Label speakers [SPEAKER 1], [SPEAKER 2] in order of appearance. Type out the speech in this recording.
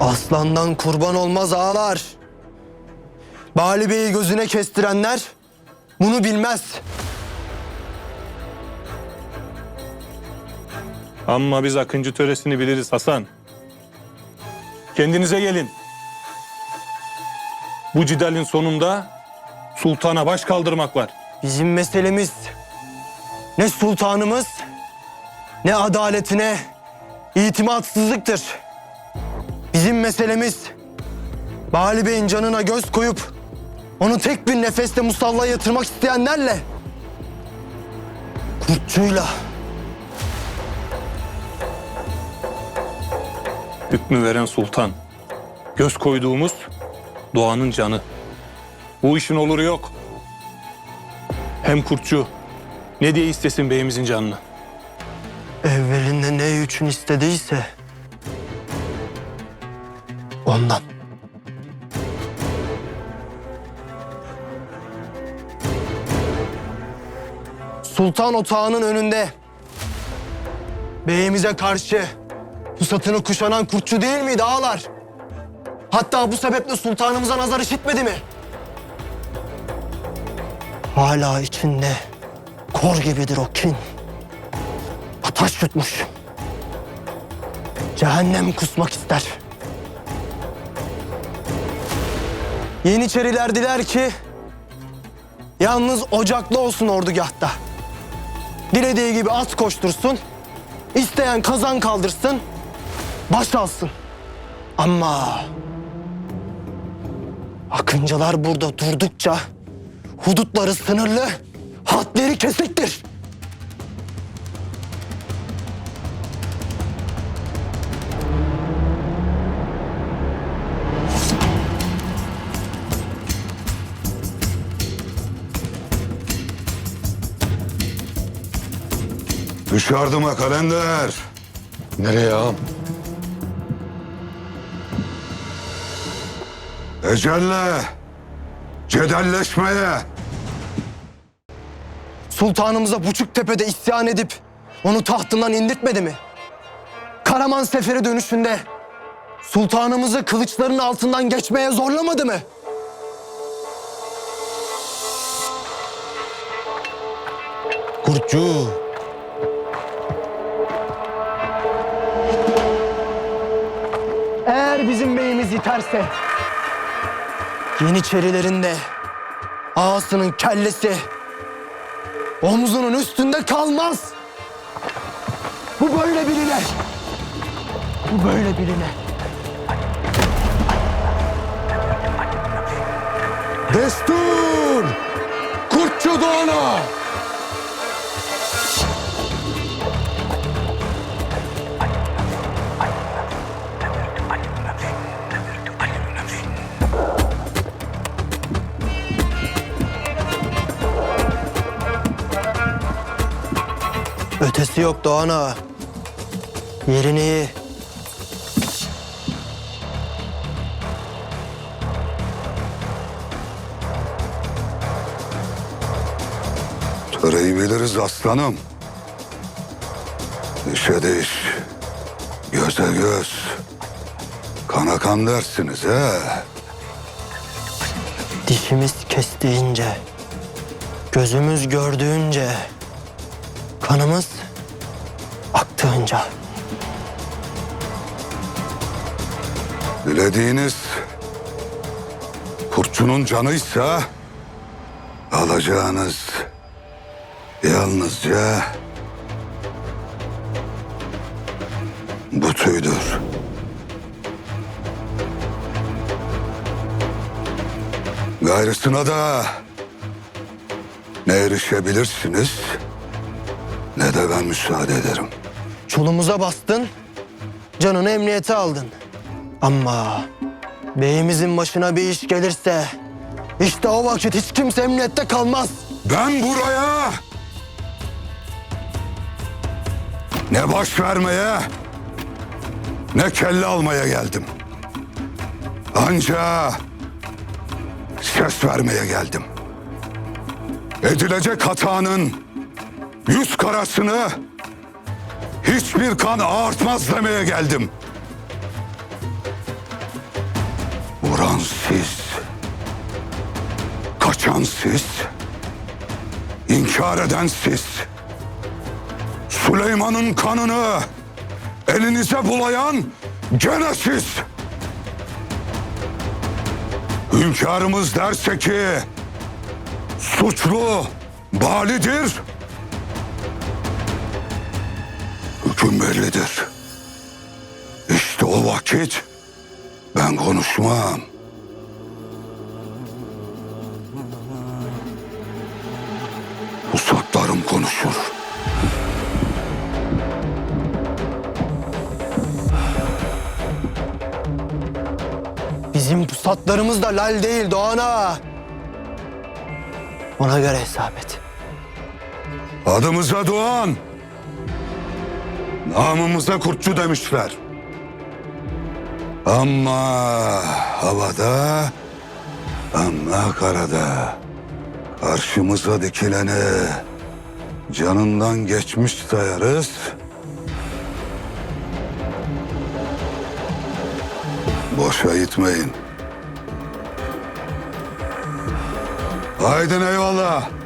[SPEAKER 1] Aslandan kurban olmaz ağalar. Bali Bey'i gözüne kestirenler bunu bilmez.
[SPEAKER 2] Ama biz Akıncı töresini biliriz Hasan. Kendinize gelin. Bu cidalin sonunda sultana baş kaldırmak var.
[SPEAKER 1] Bizim meselemiz ne sultanımız ne adaletine itimatsızlıktır. Bizim meselemiz Bali Bey'in canına göz koyup onu tek bir nefeste musallaya yatırmak isteyenlerle kurtçuyla
[SPEAKER 2] Hükmü veren sultan. Göz koyduğumuz doğanın canı. Bu işin oluru yok. Hem kurtçu ne diye istesin beyimizin canını.
[SPEAKER 1] evvelinde ne için istediyse ondan. Sultan otağının önünde beyimize karşı pusatını kuşanan kurtçu değil miydi ağalar? Hatta bu sebeple sultanımıza nazar işitmedi mi? Hala içinde kor gibidir o kin. Ataş yutmuş. Cehennem kusmak ister. Yeniçeriler diler ki yalnız ocaklı olsun ordugahta. Dilediği gibi at koştursun, isteyen kazan kaldırsın, baş alsın. Ama Akıncılar burada durdukça hudutları sınırlı, hatleri kesiktir.
[SPEAKER 3] Düş yardıma kalender.
[SPEAKER 4] Nereye ağam?
[SPEAKER 3] Ecelle. Cedelleşmeye.
[SPEAKER 1] Sultanımıza Buçuktepe'de isyan edip onu tahtından indirtmedi mi? Karaman seferi dönüşünde sultanımızı kılıçların altından geçmeye zorlamadı mı? Kurtçu. Eğer bizim beyimiz iterse Yeniçerilerin de ağasının kellesi omzunun üstünde kalmaz. Bu böyle biline. Bu böyle biline.
[SPEAKER 4] Destur! Kurtçu Doğan'a!
[SPEAKER 1] Ötesi yok Doğan ağa. Yerini iyi.
[SPEAKER 3] Töreyi biliriz aslanım. Dişe diş. Göze göz. Kana kan dersiniz he.
[SPEAKER 1] Dişimiz kestiğince, gözümüz gördüğünce, kanımız aktığınca.
[SPEAKER 3] Dilediğiniz kurtçunun canıysa alacağınız yalnızca bu tüydür. Gayrısına da ne erişebilirsiniz ne de ben müsaade ederim.
[SPEAKER 1] Çolumuza bastın, canını emniyete aldın. Ama beyimizin başına bir iş gelirse işte o vakit hiç kimse emniyette kalmaz.
[SPEAKER 3] Ben buraya ne baş vermeye ne kelle almaya geldim. Anca ses vermeye geldim. Edilecek hatanın yüz karasını hiçbir kan ağartmaz demeye geldim. siz. Kaçan siz. İnkar eden siz. Süleyman'ın kanını elinize bulayan gene siz. Hünkârımız derse ki suçlu balidir. Hüküm bellidir. İşte o vakit ben konuşmam. Pusatlarım konuşur.
[SPEAKER 1] Bizim pusatlarımız da lal değil Doğan ağa. Ona göre hesap et.
[SPEAKER 3] Adımıza Doğan. Namımıza kurtçu demişler. Ama havada, ama karada. Karşımıza dikileni canından geçmiş sayarız. Boşa gitmeyin. Haydi eyvallah.